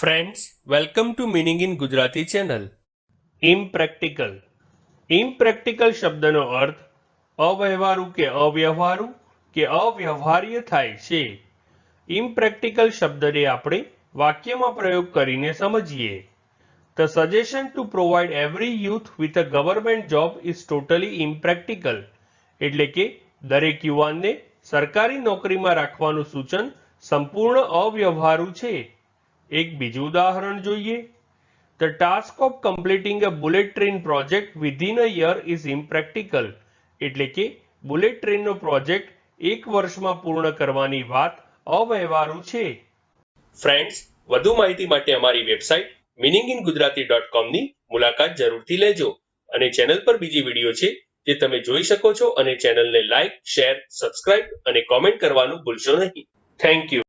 Friends welcome to meaning in Gujarati channel impractical impractical શબ્દનો અર્થ અવ્યવહારુ કે અવ્યવહારુ કે અવ્યવહાર્ય થાય છે. ઇમ્પ્રેક્ટિકલ શબ્દને આપણે વાક્યમાં પ્રયોગ કરીને સમજીએ. The suggestion to provide every youth with a government job is totally impractical એટલે કે દરેક યુવાનને સરકારી નોકરીમાં રાખવાનું સૂચન સંપૂર્ણ અવ્યવહારુ છે. એક બીજું ઉદાહરણ જોઈએ. The task of completing a bullet train project within a year is impractical એટલે કે બુલેટ ટ્રેનનો પ્રોજેક્ટ એક વર્ષમાં પૂર્ણ કરવાની વાત અવ્યવહારુ છે. ફ્રેન્ડ્સ વધુ માહિતી માટે અમારી website meaning in Gujarati dot કોમની મુલાકાત જરૂરથી લેજો. અને ચેનલ પર બીજી વીડિયો છે જે તમે જોઈ શકો છો અને ચેનલને લાઇક શેર, સબસ્ક્રાઇબ અને કોમેન્ટ કરવાનું ભૂલશો નહીં. Thank you